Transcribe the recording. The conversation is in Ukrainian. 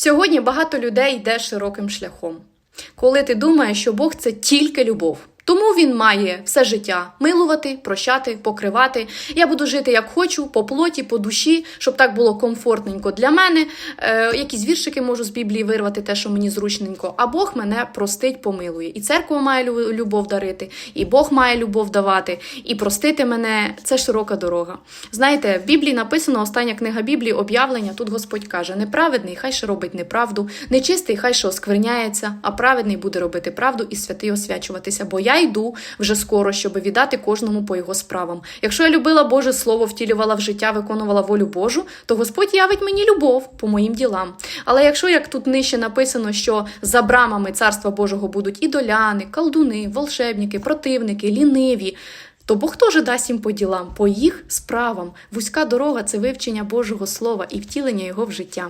Сьогодні багато людей йде широким шляхом, коли ти думаєш, що Бог це тільки любов. Тому він має все життя милувати, прощати, покривати. Я буду жити як хочу, по плоті, по душі, щоб так було комфортненько для мене. Е, якісь віршики можу з Біблії вирвати, те, що мені зручненько. А Бог мене простить, помилує. І церква має любов дарити, і Бог має любов давати, і простити мене це широка дорога. Знаєте, в Біблії написано остання книга Біблії, об'явлення. Тут Господь каже: неправедний, хай ще робить неправду, нечистий, хай ще оскверняється, а праведний буде робити правду і святий освячуватися. Бо я йду вже скоро, щоб віддати кожному по його справам. Якщо я любила Боже Слово, втілювала в життя, виконувала волю Божу, то Господь явить мені любов по моїм ділам. Але якщо як тут нижче написано, що за брамами царства Божого будуть ідоляни, колдуни, волшебники, противники, ліниві. То Бог теж дасть їм по ділам, по їх справам. Вузька дорога це вивчення Божого Слова і втілення його в життя.